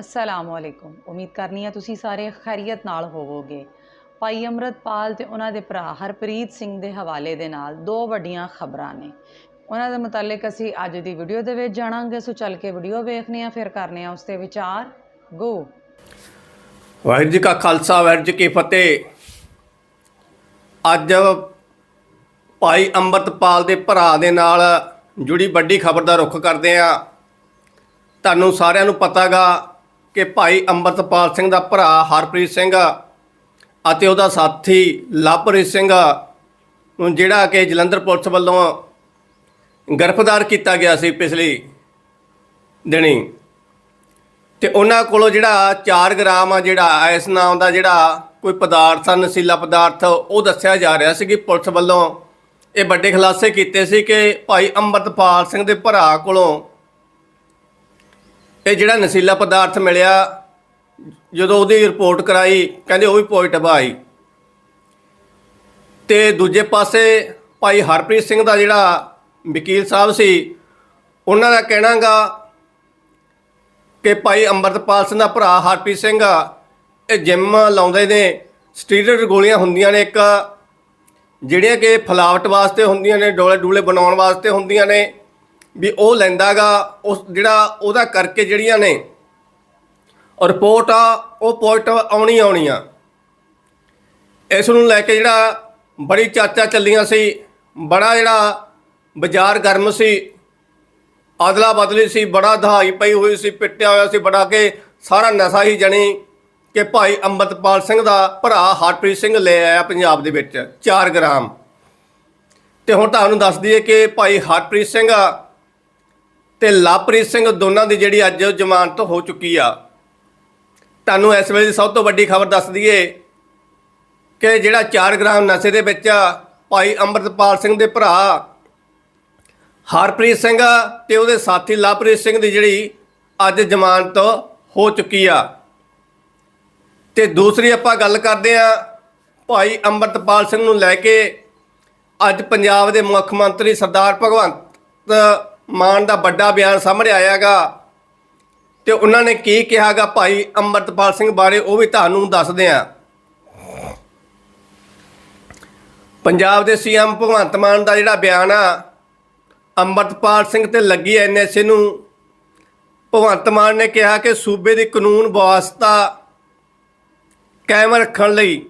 ਅਸਲਾਮ ਵਾਲੇਕੁਮ ਉਮੀਦ ਕਰਨੀ ਆ ਤੁਸੀਂ ਸਾਰੇ ਖੈਰੀਅਤ ਨਾਲ ਹੋਵੋਗੇ। ਭਾਈ ਅਮਰਤਪਾਲ ਤੇ ਉਹਨਾਂ ਦੇ ਭਰਾ ਹਰਪ੍ਰੀਤ ਸਿੰਘ ਦੇ ਹਵਾਲੇ ਦੇ ਨਾਲ ਦੋ ਵੱਡੀਆਂ ਖਬਰਾਂ ਨੇ। ਉਹਨਾਂ ਦੇ ਮੁਤਲਕ ਅਸੀਂ ਅੱਜ ਦੀ ਵੀਡੀਓ ਦੇ ਵਿੱਚ ਜਾਣਾਂਗੇ, ਸੋ ਚੱਲ ਕੇ ਵੀਡੀਓ ਵੇਖਨੇ ਆ, ਫਿਰ ਕਰਨੇ ਆ ਉਸ ਤੇ ਵਿਚਾਰ। ਗੋ ਵਾਹਿਗੁਰੂ ਜੀ ਕਾ ਖਾਲਸਾ, ਵਾਹਿਗੁਰੂ ਜੀ ਕੀ ਫਤਿਹ। ਅੱਜ ਭਾਈ ਅੰਮ੍ਰਿਤਪਾਲ ਦੇ ਭਰਾ ਦੇ ਨਾਲ ਜੁੜੀ ਵੱਡੀ ਖਬਰ ਦਾ ਰੁਖ ਕਰਦੇ ਆ। ਤੁਹਾਨੂੰ ਸਾਰਿਆਂ ਨੂੰ ਪਤਾਗਾ ਕਿ ਭਾਈ ਅੰਮ੍ਰਿਤਪਾਲ ਸਿੰਘ ਦਾ ਭਰਾ ਹਰਪ੍ਰੀਤ ਸਿੰਘ ਅਤੇ ਉਹਦਾ ਸਾਥੀ ਲਵਪ੍ਰੀਤ ਸਿੰਘ ਨੂੰ ਜਿਹੜਾ ਕਿ ਜਲੰਧਰ ਪੁਲਿਸ ਵੱਲੋਂ ਗ੍ਰਿਫਤਾਰ ਕੀਤਾ ਗਿਆ ਸੀ ਪਿਛਲੀ ਦਿਨੀ। ਤੇ ਉਹਨਾਂ ਕੋਲੋਂ ਜਿਹੜਾ 4 ਗ੍ਰਾਮ ਆ ਜਿਹੜਾ ਇਸ ਨਾਮ ਦਾ ਜਿਹੜਾ ਕੋਈ ਪਦਾਰਥ ਆ ਨਸ਼ੀਲਾ ਪਦਾਰਥ, ਉਹ ਦੱਸਿਆ ਜਾ ਰਿਹਾ ਸੀ ਕਿ ਪੁਲਿਸ ਵੱਲੋਂ ਇਹ ਵੱਡੇ ਖੁਲਾਸੇ ਕੀਤੇ ਸੀ ਕਿ ਭਾਈ ਅੰਮ੍ਰਿਤਪਾਲ ਸਿੰਘ ਦੇ ਭਰਾ ਕੋਲੋਂ ਇਹ ਜਿਹੜਾ ਨਸ਼ੀਲਾ ਪਦਾਰਥ ਮਿਲਿਆ, ਜਦੋਂ ਉਹਦੀ ਰਿਪੋਰਟ ਕਰਾਈ, ਕਹਿੰਦੇ ਉਹ ਵੀ ਪੋਜ਼ਿਟਿਵ ਆਈ। ਤੇ ਦੂਜੇ ਪਾਸੇ ਭਾਈ ਹਰਪ੍ਰੀਤ ਸਿੰਘ ਦਾ ਜਿਹੜਾ ਵਕੀਲ ਸਾਹਿਬ ਸੀ, ਉਹਨਾਂ ਦਾ ਕਹਿਣਾਗਾ ਕਿ ਭਾਈ ਅੰਮ੍ਰਿਤਪਾਲ ਸਿੰਘ ਦਾ ਭਰਾ ਹਰਪ੍ਰੀਤ ਸਿੰਘ ਇਹ ਜਿੰਮ ਲਾਉਂਦੇ ਨੇ ਸਟੀਰੋਇਡ ਗੋਲੀਆਂ ਹੁੰਦੀਆਂ ਨੇ ਇੱਕ, ਜਿਹੜੀਆਂ ਕਿ ਫਲਾਵਟ ਵਾਸਤੇ ਹੁੰਦੀਆਂ ਨੇ ਡੋਲੇ ਡੂਲੇ ਬਣਾਉਣ ਵਾਸਤੇ ਹੁੰਦੀਆਂ ਨੇ। ਵੀ ਉਹ ਲੈਂਦਾਗਾ, ਉਸ ਜਿਹੜਾ ਉਹਦਾ ਕਰਕੇ ਜਿਹੜੀਆਂ ਨੇ ਰਿਪੋਰਟ ਆ, ਉਹ ਪੋਜ਼ਿਟਿਵ ਆਉਣੀ ਆਉਣੀ ਆ। ਇਸ ਨੂੰ ਲੈ ਕੇ ਜਿਹੜਾ ਬੜੀ ਚਰਚਾ ਚੱਲੀਆਂ ਸੀ, ਬੜਾ ਜਿਹੜਾ ਬਾਜ਼ਾਰ ਗਰਮ ਸੀ ਅਦਲਾ ਬਦਲੀ ਸੀ, ਬੜਾ ਦਹਾਈ ਪਈ ਹੋਈ ਸੀ, ਪਿੱਟਿਆ ਹੋਇਆ ਸੀ, ਬੜਾ ਕੇ ਸਾਰਾ ਨਸ਼ਾ ਹੀ ਜਣੀ ਕਿ ਭਾਈ ਅੰਮ੍ਰਿਤਪਾਲ ਸਿੰਘ ਦਾ ਭਰਾ ਹਰਪ੍ਰੀਤ ਸਿੰਘ ਲੈ ਆਇਆ ਪੰਜਾਬ ਦੇ ਵਿੱਚ 4 ਗ੍ਰਾਮ। ਤੇ ਹੁਣ ਤੁਹਾਨੂੰ ਦੱਸ ਦਈਏ ਕਿ ਭਾਈ ਹਰਪ੍ਰੀਤ ਸਿੰਘ ਤੇ ਲਵਪ੍ਰੀਤ ਸਿੰਘ ਦੋਨਾਂ ਦੀ ਜਿਹੜੀ ਅੱਜ ਜ਼ਮਾਨਤ ਹੋ ਚੁੱਕੀ ਆ। ਤੁਹਾਨੂੰ ਇਸ ਵੇਲੇ ਦੀ ਸਭ ਤੋਂ ਵੱਡੀ ਖਬਰ ਦੱਸ ਦਈਏ ਕਿ ਜਿਹੜਾ 4 ਗ੍ਰਾਮ ਨਸ਼ੇ ਦੇ ਵਿੱਚ ਭਾਈ ਅੰਮ੍ਰਿਤਪਾਲ ਸਿੰਘ ਦੇ ਭਰਾ ਹਰਪ੍ਰੀਤ ਸਿੰਘ ਤੇ ਉਹਦੇ ਸਾਥੀ ਲਵਪ੍ਰੀਤ ਸਿੰਘ ਦੀ ਜਿਹੜੀ ਅੱਜ ਜ਼ਮਾਨਤ ਹੋ ਚੁੱਕੀ ਆ। ਤੇ ਦੂਸਰੀ ਆਪਾਂ ਗੱਲ ਕਰਦੇ ਆ ਭਾਈ ਅੰਮ੍ਰਿਤਪਾਲ ਸਿੰਘ ਨੂੰ ਲੈ ਕੇ ਅੱਜ ਪੰਜਾਬ ਦੇ ਮੁੱਖ ਮੰਤਰੀ ਸਰਦਾਰ ਭਗਵੰਤ ਮਾਨ ਦਾ ਵੱਡਾ ਬਿਆਨ ਸਾਹਮਣੇ ਆਇਆਗਾ ਤੇ ਉਹਨਾਂ ਨੇ ਕੀ ਕਿਹਾਗਾ ਭਾਈ ਅੰਮ੍ਰਿਤਪਾਲ ਸਿੰਘ ਬਾਰੇ ਉਹ ਵੀ ਤੁਹਾਨੂੰ ਦੱਸਦੇ ਆ। ਪੰਜਾਬ ਦੇ ਸੀਐਮ ਭਗਵੰਤ ਮਾਨ ਦਾ ਜਿਹੜਾ ਬਿਆਨ ਆ, ਅੰਮ੍ਰਿਤਪਾਲ ਸਿੰਘ ਤੇ ਲੱਗੀ ਐਨਐਸਏ ਨੂੰ। ਭਗਵੰਤ ਮਾਨ ਨੇ ਕਿਹਾ ਕਿ ਸੂਬੇ ਦੀ ਕਾਨੂੰਨ ਵਿਵਸਥਾ ਕਾਇਮ ਰੱਖਣ ਲਈ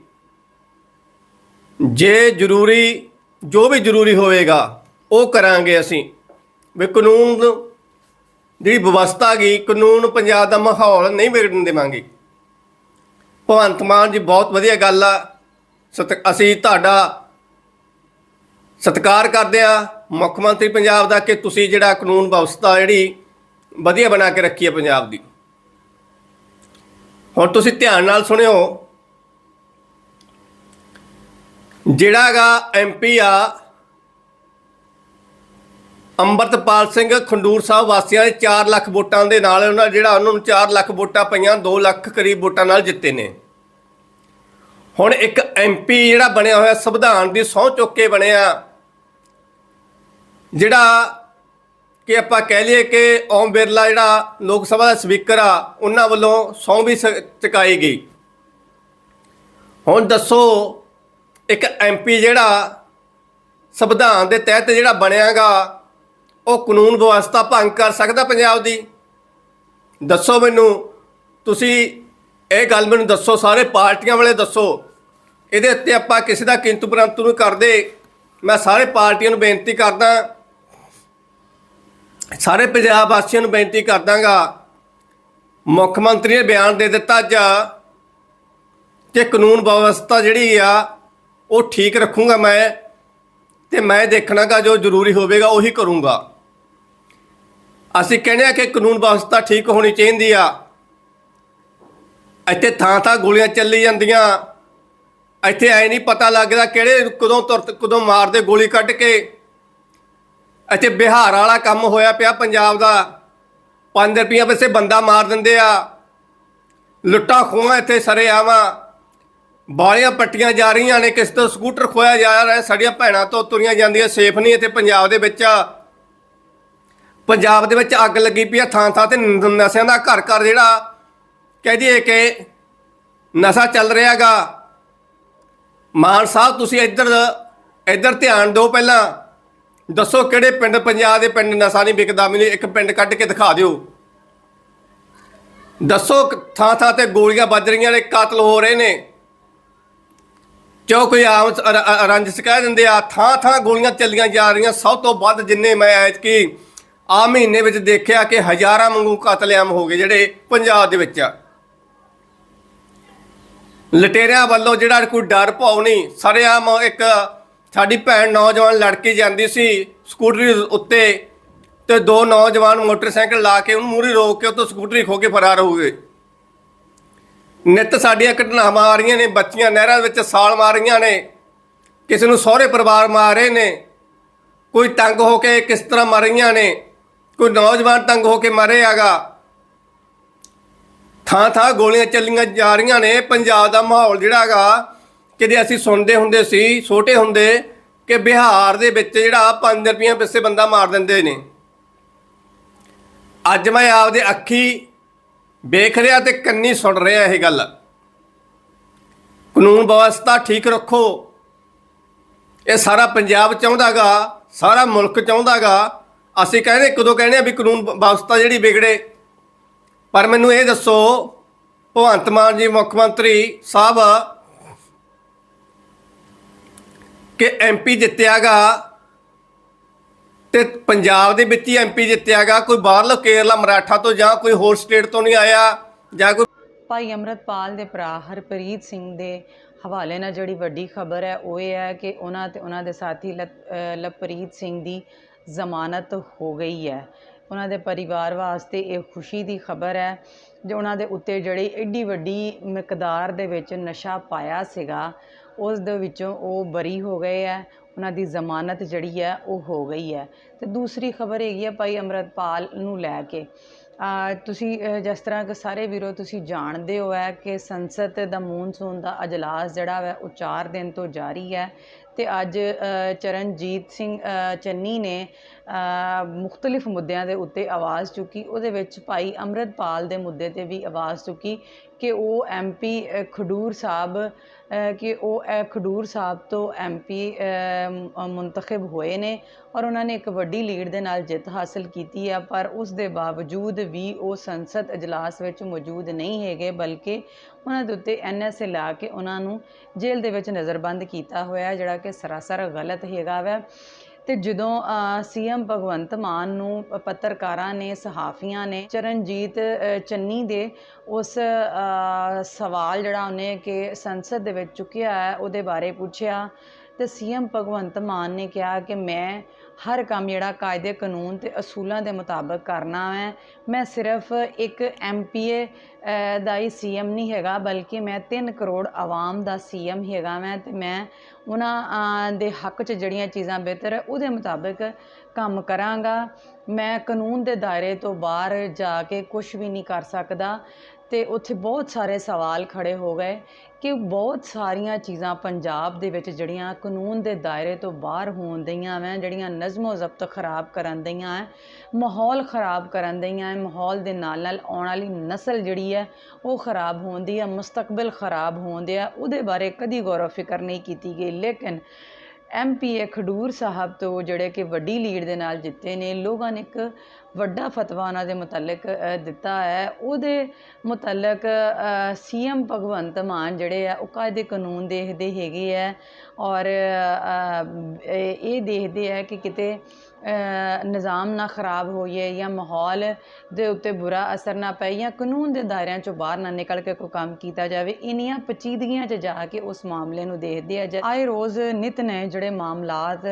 ਜੇ ਜ਼ਰੂਰੀ, ਜੋ ਵੀ ਜ਼ਰੂਰੀ ਹੋਵੇਗਾ, ਉਹ ਕਰਾਂਗੇ ਅਸੀਂ। ਵੀ ਕਾਨੂੰਨ ਜਿਹੜੀ ਵਿਵਸਥਾ ਗਈ ਕਾਨੂੰਨ ਪੰਜਾਬ ਦਾ ਮਾਹੌਲ ਨਹੀਂ ਵਿਗੜਨ ਦੇਵਾਂਗੇ। ਭਗਵੰਤ ਮਾਨ ਜੀ ਬਹੁਤ ਵਧੀਆ ਗੱਲ ਆ। ਸਤ- ਅਸੀਂ ਤੁਹਾਡਾ ਸਤਿਕਾਰ ਕਰਦੇ ਆ। ਮੁੱਖ ਮੰਤਰੀ ਪੰਜਾਬ ਦਾ ਕਿ ਤੁਸੀਂ ਜਿਹੜਾ ਕਾਨੂੰਨ ਵਿਵਸਥਾ ਜਿਹੜੀ ਵਧੀਆ ਬਣਾ ਕੇ ਰੱਖੀ ਹੈ ਪੰਜਾਬ ਦੀ। ਹੁਣ ਤੁਸੀਂ ਧਿਆਨ ਨਾਲ ਸੁਣਿਓ। ਜਿਹੜਾਗਾ ਐਮਪੀ ਆ ਅੰਮ੍ਰਿਤਪਾਲ ਸਿੰਘ ਖੰਡੂਰ ਸਾਹਿਬ ਵਾਸੀਆਂ ਨੇ 4 ਲੱਖ ਵੋਟਾਂ ਦੇ ਨਾਲ ਉਹਨਾਂ ਜਿਹੜਾ ਉਹਨਾਂ ਨੂੰ 4 ਲੱਖ ਵੋਟਾਂ ਪਈਆਂ 2 ਲੱਖ ਕਰੀਬ ਵੋਟਾਂ ਨਾਲ ਜਿੱਤੇ ਨੇ। ਹੁਣ ਇੱਕ ਐਮਪੀ ਜਿਹੜਾ ਬਣਿਆ ਹੋਇਆ, ਸੰਵਿਧਾਨ ਦੀ ਸਹੁੰ ਚੁੱਕ ਕੇ ਬਣਿਆ, ਜਿਹੜਾ ਕਿ ਆਪਾਂ ਕਹਿ ਲਈਏ ਕਿ ਓਮ ਬਿਰਲਾ ਜਿਹੜਾ ਲੋਕ ਸਭਾ ਦਾ ਸਪੀਕਰ ਆ, ਉਹਨਾਂ ਵੱਲੋਂ ਸਹੁੰ ਵੀ ਸ- ਚੁਕਾਈ ਗਈ। ਹੁਣ ਦੱਸੋ, ਇੱਕ ਐਮਪੀ ਜਿਹੜਾ ਸੰਵਿਧਾਨ ਦੇ ਤਹਿਤ ਜਿਹੜਾ ਬਣਿਆਗਾ ਉਹ ਕਾਨੂੰਨ ਵਿਵਸਥਾ ਭੰਗ ਕਰ ਸਕਦਾ ਪੰਜਾਬ ਦੀ? ਦੱਸੋ ਮੈਨੂੰ। ਤੁਸੀਂ ਇਹ ਗੱਲ ਮੈਨੂੰ ਦੱਸੋ, ਸਾਰੇ ਪਾਰਟੀਆਂ ਵਾਲੇ ਦੱਸੋ। ਇਹਦੇ ਉੱਤੇ ਆਪਾਂ ਕਿਸੇ ਦਾ ਕਿੰਤੂ ਪਰੰਤੂ ਨੂੰ ਕਰਦੇ। ਮੈਂ ਸਾਰੇ ਪਾਰਟੀਆਂ ਨੂੰ ਬੇਨਤੀ ਕਰਦਾ। ਸਾਰੇ ਪੰਜਾਬ ਵਾਸੀਆਂ ਨੂੰ ਬੇਨਤੀ ਕਰਦਾਗਾ। ਮੁੱਖ ਮੰਤਰੀ ਨੇ ਬਿਆਨ ਦੇ ਦਿੱਤਾ ਅੱਜ ਕਿ ਕਾਨੂੰਨ ਵਿਵਸਥਾ ਜਿਹੜੀ ਆ, ਉਹ ਠੀਕ ਰੱਖੂੰਗਾ ਮੈਂ ਤੇ ਮੈਂ ਦੇਖਣਾਗਾ ਜੋ ਜ਼ਰੂਰੀ ਹੋਵੇਗਾ, ਉਹੀ ਕਰੂੰਗਾ। ਅਸੀਂ ਕਹਿੰਦੇ ਆ ਕਿ ਕਾਨੂੰਨ ਵਿਵਸਥਾ ਠੀਕ ਹੋਣੀ ਚਾਹੀਦੀ ਆ। ਇੱਥੇ ਥਾਂ ਥਾਂ ਗੋਲੀਆਂ ਚੱਲੀ ਜਾਂਦੀਆਂ। ਇੱਥੇ ਐ ਨਹੀਂ ਪਤਾ ਲੱਗਦਾ ਕਿਹੜੇ ਕਦੋਂ ਤੁਰਤ ਕਦੋਂ ਮਾਰਦੇ ਗੋਲੀ ਕੱਢ ਕੇ। ਇੱਥੇ ਬਿਹਾਰ ਵਾਲਾ ਕੰਮ ਹੋਇਆ ਪਿਆ ਪੰਜਾਬ ਦਾ। 5 ਰੁਪਈਆ ਪਿੱਛੇ ਬੰਦਾ ਮਾਰ ਦਿੰਦੇ ਆ। ਲੁੱਟਾਂ ਖੋਹਾਂ ਇੱਥੇ ਸਰੇ ਆਵਾਂ। ਬਾਲੀਆਂ ਪੱਟੀਆਂ ਜਾ ਰਹੀਆਂ ਨੇ, ਕਿਸ ਤੋਂ ਸਕੂਟਰ ਖੋਇਆ ਜਾ ਰਿਹਾ, ਸਾਡੀਆਂ ਭੈਣਾਂ ਤੋਂ ਤੁਰੀਆਂ ਜਾਂਦੀਆਂ, ਸੇਫ ਨਹੀਂ ਇੱਥੇ ਪੰਜਾਬ ਦੇ ਵਿੱਚ। ਪੰਜਾਬ ਦੇ ਵਿੱਚ ਅੱਗ ਲੱਗੀ ਪਈ ਆ ਥਾਂ ਥਾਂ ਤੇ ਨਸ਼ਿਆਂ ਦਾ ਘਰ ਘਰ ਜਿਹੜਾ ਕਹਿ ਦਈਏ ਕਿ ਨਸ਼ਾ ਚੱਲ ਰਿਹਾਗਾ ਮਾਨ ਸਾਹਿਬ, ਤੁਸੀਂ ਇੱਧਰ ਇੱਧਰ ਧਿਆਨ ਦਿਓ ਪਹਿਲਾਂ। ਦੱਸੋ ਕਿਹੜੇ ਪਿੰਡ ਪੰਜਾਬ ਦੇ ਪਿੰਡ ਨਸ਼ਾ ਨਹੀਂ ਵਿਕਦਾ? ਮੈਨੂੰ ਇੱਕ ਪਿੰਡ ਕੱਢ ਕੇ ਦਿਖਾ ਦਿਓ। ਦੱਸੋ ਥਾਂ ਥਾਂ ਤੇ ਗੋਲੀਆਂ ਵੱਜ ਰਹੀਆਂ ਨੇ, ਕਾਤਲ ਹੋ ਰਹੇ ਨੇ। ਕਿਉਂ ਕੋਈ ਆਮ ਸ- ਰੰਜਿਸ਼ ਕਹਿ ਦਿੰਦੇ ਆ ਥਾਂ ਥਾਂ ਗੋਲੀਆਂ ਚੱਲੀਆਂ ਜਾ ਰਹੀਆਂ। ਸਭ ਤੋਂ ਵੱਧ ਜਿੰਨੇ ਮੈਂ ਐਤਕੀ ਆ ਮਹੀਨੇ ਵਿੱਚ ਦੇਖਿਆ ਕਿ ਹਜ਼ਾਰਾਂ ਵਾਂਗੂ ਕਤਲੇਆਮ ਹੋ ਗਏ ਜਿਹੜੇ ਪੰਜਾਬ ਦੇ ਵਿੱਚ। ਆ ਲਟੇਰਿਆਂ ਵੱਲੋਂ ਜਿਹੜਾ ਕੋਈ ਡਰ ਭਾਉ ਨਹੀਂ, ਸਰੇਆਮ ਇੱਕ ਸਾਡੀ ਭੈਣ ਨੌਜਵਾਨ ਲੜਕੀ ਜਾਂਦੀ ਸੀ ਸਕੂਟਰੀ ਉੱਤੇ ਤੇ ਦੋ ਨੌਜਵਾਨ ਮੋਟਰਸਾਈਕਲ ਲਾ ਕੇ ਉਹਨੂੰ ਮੂਹਰੇ ਰੋਕ ਕੇ ਉਹ ਤੋਂ ਸਕੂਟਰੀ ਖੋ ਕੇ ਫਰਾਰ ਹੋ ਗਏ। ਨਿੱਤ ਸਾਡੀਆਂ ਘਟਨਾਵਾਂ ਆ ਰਹੀਆਂ ਨੇ, ਬੱਚੀਆਂ ਨਹਿਰਾਂ ਵਿੱਚ ਸਾਲ ਮਾਰ ਰਹੀਆਂ ਨੇ, ਕਿਸੇ ਨੂੰ ਸਹੁਰੇ ਪਰਿਵਾਰ ਮਾਰ ਰਹੇ ਨੇ, ਕੋਈ ਤੰਗ ਹੋ ਕੇ ਕਿਸ ਤਰ੍ਹਾਂ ਮਰ ਰਹੀਆਂ ਨੇ। ਕੋਈ ਨੌਜਵਾਨ ਤੰਗ ਹੋ ਕੇ ਮਰੇ ਹੈਗਾ ਥਾਂ ਥਾਂ ਗੋਲੀਆਂ ਚੱਲੀਆਂ ਜਾ ਰਹੀਆਂ ਨੇ। ਪੰਜਾਬ ਦਾ ਮਾਹੌਲ ਜਿਹੜਾ ਹੈਗਾ, ਕਿਤੇ ਅਸੀਂ ਸੁਣਦੇ ਹੁੰਦੇ ਸੀ, ਛੋਟੇ ਹੁੰਦੇ, ਕਿ ਬਿਹਾਰ ਦੇ ਵਿੱਚ ਜਿਹੜਾ 5 ਰੁਪਈਆ ਪਿੱਛੇ ਬੰਦਾ ਮਾਰ ਦਿੰਦੇ ਨੇ। ਅੱਜ ਮੈਂ ਆਪਦੇ ਅੱਖੀ ਵੇਖ ਰਿਹਾ ਤੇ ਕੰਨੀ ਸੁਣ ਰਿਹਾ ਇਹ ਗੱਲ। ਕਾਨੂੰਨ ਵਿਵਸਥਾ ਠੀਕ ਰੱਖੋ। ਇਹ ਸਾਰਾ ਪੰਜਾਬ ਚਾਹੁੰਦਾਗਾ ਸਾਰਾ ਮੁਲਕ ਚਾਹੁੰਦਾਗਾ ਅਸੀਂ ਕਹਿੰਦੇ, ਕਦੋਂ ਕਹਿੰਦੇ ਆ ਵੀ ਕਾਨੂੰਨ ਵਿਵਸਥਾ ਜਿਹੜੀ ਵਿਗੜੇ? ਪਰ ਮੈਨੂੰ ਇਹ ਦੱਸੋ, ਭਗਵੰਤ ਮਾਨ ਜੀ, ਮੁੱਖ ਮੰਤਰੀ ਸਾਹਿਬ, ਕਿ ਐਮਪੀ ਜਿੱਤਿਆਗਾ ਤੇ ਪੰਜਾਬ ਦੇ ਵਿੱਚ ਹੀ ਐਮਪੀ ਜਿੱਤਿਆਗਾ, ਕੋਈ ਬਾਹਰਲਾ ਕੇਰਲਾ, ਮਰਾਠਾ ਤੋਂ ਜਾਂ ਕੋਈ ਹੋਰ ਸਟੇਟ ਤੋਂ ਨਹੀਂ ਆਇਆ, ਜਾਂ ਕੋਈ ਭਾਈ ਅੰਮ੍ਰਿਤਪਾਲ ਦੇ ਭਰਾ ਹਰਪ੍ਰੀਤ ਸਿੰਘ ਦੇ ਹਵਾਲੇ ਨਾਲ ਜਿਹੜੀ ਵੱਡੀ ਖਬਰ ਹੈ, ਉਹ ਇਹ ਹੈ ਕਿ ਉਹਨਾਂ ਤੇ, ਉਹਨਾਂ ਦੇ ਸਾਥੀ ਲਤ- ਲਵਪ੍ਰੀਤ ਸਿੰਘ ਦੀ ਜ਼ਮਾਨਤ ਹੋ ਗਈ ਹੈ। ਉਹਨਾਂ ਦੇ ਪਰਿਵਾਰ ਵਾਸਤੇ ਇਹ ਖੁਸ਼ੀ ਦੀ ਖਬਰ ਹੈ ਜੋ ਉਹਨਾਂ ਦੇ ਉੱਤੇ ਜਿਹੜੀ ਐਡੀ ਵੱਡੀ ਮਿਕਦਾਰ ਦੇ ਵਿੱਚ ਨਸ਼ਾ ਪਾਇਆ ਸੀਗਾ, ਉਸ ਦੇ ਵਿੱਚੋਂ ਉਹ ਬਰੀ ਹੋ ਗਏ ਹੈ। ਉਹਨਾਂ ਦੀ ਜ਼ਮਾਨਤ ਜਿਹੜੀ ਹੈ ਉਹ ਹੋ ਗਈ ਹੈ। ਤੇ ਦੂਸਰੀ ਖਬਰ ਹੈਗੀ ਹੈ ਭਾਈ ਅੰਮ੍ਰਿਤਪਾਲ ਨੂੰ ਲੈ ਕੇ। ਤੁਸੀਂ ਜਿਸ ਤਰ੍ਹਾਂ ਕਿ ਸਾਰੇ ਵੀਰੋ ਤੁਸੀਂ ਜਾਣਦੇ ਹੋ ਹੈ ਕਿ ਸੰਸਦ ਦਾ ਮੂਨਸੂਨ ਦਾ ਅਜਲਾਸ ਜਿਹੜਾ ਹੈ ਉਹ 4 ਦਿਨ ਤੋਂ ਜਾਰੀ ਹੈ ਤੇ ਅੱਜ ਚਰਨਜੀਤ ਸਿੰਘ ਚੰਨੀ ਨੇ ਅ, ਮੁਖਤਲਿਫ ਮੁੱਦਿਆਂ ਦੇ ਉੱਤੇ ਆਵਾਜ਼ ਚੁੱਕੀ ਉਹਦੇ ਵਿੱਚ ਭਾਈ ਅੰਮ੍ਰਿਤਪਾਲ ਦੇ ਮੁੱਦੇ ਤੇ ਵੀ ਆਵਾਜ਼ ਚੁੱਕੀ ਕਿ ਉਹ ਐਮਪੀ ਖਡੂਰ ਸਾਹਿਬ ਕਿ ਉਹ ਖਡੂਰ ਸਾਹਿਬ ਤੋਂ ਐਮਪੀ ਮੁੰਤਖਬ ਹੋਏ ਨੇ ਔਰ ਉਹਨਾਂ ਨੇ ਇੱਕ ਵੱਡੀ ਲੀਡ ਦੇ ਨਾਲ ਜਿੱਤ ਹਾਸਲ ਕੀਤੀ ਹੈ ਪਰ ਉਸ ਦੇ ਬਾਵਜੂਦ ਵੀ ਉਹ ਸੰਸਦ ਅਜਲਾਸ ਵਿੱਚ ਮੌਜੂਦ ਨਹੀਂ ਹੈਗੇ, ਬਲਕਿ ਉਹਨਾਂ ਦੇ ਉੱਤੇ ਐਨਐਸਏ ਲਾ ਕੇ ਉਹਨਾਂ ਨੂੰ ਜੇਲ੍ਹ ਦੇ ਵਿੱਚ ਨਜ਼ਰਬੰਦ ਕੀਤਾ ਹੋਇਆ, ਜਿਹੜਾ ਕਿ ਸਰਾਸਰ ਗਲਤ ਹੈਗਾ ਵੈ। ਤੇ ਜਦੋਂ ਸੀਐਮ ਭਗਵੰਤ ਮਾਨ ਨੂੰ ਪੱਤਰਕਾਰਾਂ ਨੇ, ਸਹਾਫੀਆਂ ਨੇ, ਚਰਨਜੀਤ ਚੰਨੀ ਦੇ ਉਸ ਸਵਾਲ ਜਿਹੜਾ ਉਹਨੇ ਕਿ ਸੰਸਦ ਦੇ ਵਿੱਚ ਚੁੱਕਿਆ ਹੈ, ਉਹਦੇ ਬਾਰੇ ਪੁੱਛਿਆ। ਤੇ ਸੀਐਮ ਭਗਵੰਤ ਮਾਨ ਨੇ ਕਿਹਾ ਕਿ ਮੈਂ ਹਰ ਕੰਮ ਜਿਹੜਾ ਕਾਇਦੇ, ਕਾਨੂੰਨ ਤੇ ਅਸੂਲਾਂ ਦੇ ਮੁਤਾਬਕ ਕਰਨਾ ਹੈ ਮੈਂ ਸਿਰਫ ਇੱਕ ਐਮਪੀਏ ਦਾ ਹੀ ਸੀਐਮ ਨਹੀਂ ਹੈਗਾ, ਬਲਕਿ ਮੈਂ 3 ਕਰੋੜ ਆਵਾਮ ਦਾ ਸੀਐਮ ਹੈਗਾ ਮੈਂ ਤੇ ਮੈਂ ਉਹਨਾਂ ਦੇ ਹੱਕ 'ਚ ਜਿਹੜੀਆਂ ਚੀਜ਼ਾਂ ਬਿਹਤਰ ਹੈ ਉਹਦੇ ਮੁਤਾਬਕ ਕੰਮ ਕਰਾਂਗਾ। ਮੈਂ ਕਾਨੂੰਨ ਦੇ ਦਾਇਰੇ ਤੋਂ ਬਾਹਰ ਜਾ ਕੇ ਕੁਝ ਵੀ ਨਹੀਂ ਕਰ ਸਕਦਾ। ਅਤੇ ਉੱਥੇ ਬਹੁਤ ਸਾਰੇ ਸਵਾਲ ਖੜ੍ਹੇ ਹੋ ਗਏ ਕਿ ਬਹੁਤ ਸਾਰੀਆਂ ਚੀਜ਼ਾਂ ਪੰਜਾਬ ਦੇ ਵਿੱਚ ਜਿਹੜੀਆਂ ਕਾਨੂੰਨ ਦੇ ਦਾਇਰੇ ਤੋਂ ਬਾਹਰ ਹੋਣ ਦਈਆਂ ਵੈਂ, ਜਿਹੜੀਆਂ ਨਜ਼ਮੋ ਜ਼ਬਤ ਖਰਾਬ ਕਰਨ ਦਈਆਂ ਹੈ ਮਾਹੌਲ ਖਰਾਬ ਕਰਨ ਦਈਆਂ ਮਾਹੌਲ ਦੇ ਨਾਲ ਨਾਲ ਆਉਣ ਵਾਲੀ ਨਸਲ ਜਿਹੜੀ ਹੈ ਉਹ ਖਰਾਬ ਹੋਣ ਦੀ ਹੈ ਮੁਸਤਕਬਲ ਖਰਾਬ ਹੋਣ ਦੇ ਆ, ਉਹਦੇ ਬਾਰੇ ਕਦੀ ਗੌਰ ਫਿਕਰ ਨਹੀਂ ਕੀਤੀ ਗਈ। ਲੇਕਿਨ ਐਮਪੀਏ ਖਡੂਰ ਸਾਹਿਬ ਤੋਂ ਜਿਹੜੇ ਕਿ ਵੱਡੀ ਲੀਡ ਦੇ ਨਾਲ ਜਿੱਤੇ ਨੇ, ਲੋਕਾਂ ਨੇ ਇੱਕ ਵੱਡਾ ਫਤਵਾ ਉਹਨਾਂ ਦੇ ਮੁਤਲਕ ਦਿੱਤਾ ਹੈ। ਉਹਦੇ ਮੁਤਲਕ ਸੀਐਮ ਭਗਵੰਤ ਮਾਨ ਜਿਹੜੇ ਆ, ਉਹ ਕਾਇਦੇ ਕਾਨੂੰਨ ਦੇਖਦੇ ਹੈਗੇ ਆ ਔਰ ਇਹ ਦੇਖਦੇ ਆ ਕਿ ਕਿਤੇ ਨਿਜ਼ਾਮ ਨਾ ਖਰਾਬ ਹੋਈਏ ਜਾਂ ਮਾਹੌਲ ਦੇ ਉੱਤੇ ਬੁਰਾ ਅਸਰ ਨਾ ਪਏ ਜਾਂ ਕਾਨੂੰਨ ਦੇ ਦਾਇਰਿਆਂ ਚੋਂ ਬਾਹਰ ਨਾ ਨਿਕਲ ਕੇ ਕੋਈ ਕੰਮ ਕੀਤਾ ਜਾਵੇ, ਇੰਨੀਆਂ ਪਚੀਦਗੀਆਂ 'ਚ ਜਾ ਕੇ ਉਸ ਮਾਮਲੇ ਨੂੰ ਦੇਖਦੇ ਆ ਜ- ਆਏ ਰੋਜ਼ ਨਿਤ ਨੇ ਜਿਹੜੇ ਮਾਮਲਾਤ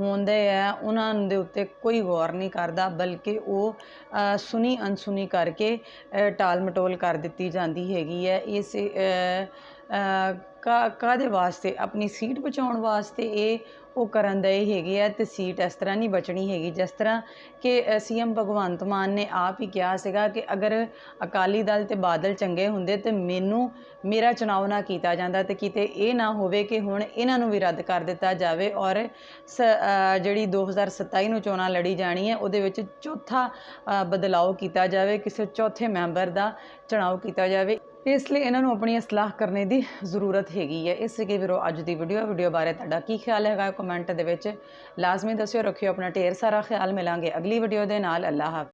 ਹੁੰਦੇ ਆ, ਉਹਨਾਂ ਦੇ ਉੱਤੇ ਕੋਈ ਗੌਰ ਨਹੀਂ ਕਰਦਾ, ਬਲਕਿ ਉਹ ਸੁਣੀ ਅਨਸੁਣੀ ਕਰਕੇ ਟਾਲ ਮਟੋਲ ਕਰ ਦਿੱਤੀ ਜਾਂਦੀ ਹੈਗੀ ਹੈ ਇਸ ਕਾ ਕਾਹਦੇ ਵਾਸਤੇ? ਆਪਣੀ ਸੀਟ ਬਚਾਉਣ ਵਾਸਤੇ ਇਹ ਉਹ ਕਰਨ ਦੇ ਹੈਗੇ ਆ ਅਤੇ ਸੀਟ ਇਸ ਤਰ੍ਹਾਂ ਨਹੀਂ ਬਚਣੀ ਹੈਗੀ। ਜਿਸ ਤਰ੍ਹਾਂ ਕਿ ਸੀਐਮ ਭਗਵੰਤ ਮਾਨ ਨੇ ਆਪ ਹੀ ਕਿਹਾ ਸੀਗਾ ਕਿ ਅਗਰ ਅਕਾਲੀ ਦਲ ਅਤੇ ਬਾਦਲ ਚੰਗੇ ਹੁੰਦੇ ਤਾਂ ਮੈਨੂੰ ਮੇਰਾ ਚੁਣਾਵ ਨਾ ਕੀਤਾ ਜਾਂਦਾ ਅਤੇ ਕਿਤੇ ਇਹ ਨਾ ਹੋਵੇ ਕਿ ਹੁਣ ਇਹਨਾਂ ਨੂੰ ਵੀ ਰੱਦ ਕਰ ਦਿੱਤਾ ਜਾਵੇ ਔਰ ਸ ਅ, ਜਿਹੜੀ 2027 ਨੂੰ ਚੋਣਾਂ ਲੜੀ ਜਾਣੀ ਹੈ ਉਹਦੇ ਵਿੱਚ ਚੌਥਾ ਅ, ਬਦਲਾਅ ਕੀਤਾ ਜਾਵੇ ਕਿਸੇ ਚੌਥੇ ਮੈਂਬਰ ਦਾ ਚੁਣਾਵ ਕੀਤਾ ਜਾਵੇ। ਇਸ ਲਈ ਇਹਨਾਂ ਨੂੰ ਆਪਣੀ ਇਸਲਾਹ ਕਰਨੇ ਦੀ ਜ਼ਰੂਰਤ ਹੈਗੀ ਹੈ। ਇਸ ਲਈ ਵੀਰੋ, ਅੱਜ ਦੀ ਵੀਡੀਓ ਵੀਡੀਓ ਬਾਰੇ ਤੁਹਾਡਾ ਕੀ ਖਿਆਲ ਹੈਗਾ ਕਮੈਂਟ ਦੇ ਵਿੱਚ ਲਾਜ਼ਮੀ ਦੱਸਿਓ, ਰੱਖਿਓ ਆਪਣਾ ਢੇਰ ਸਾਰਾ ਖਿਆਲ। ਮਿਲਾਂਗੇ ਅਗਲੀ ਵੀਡੀਓ ਦੇ ਨਾਲ। ਅੱਲਾਹ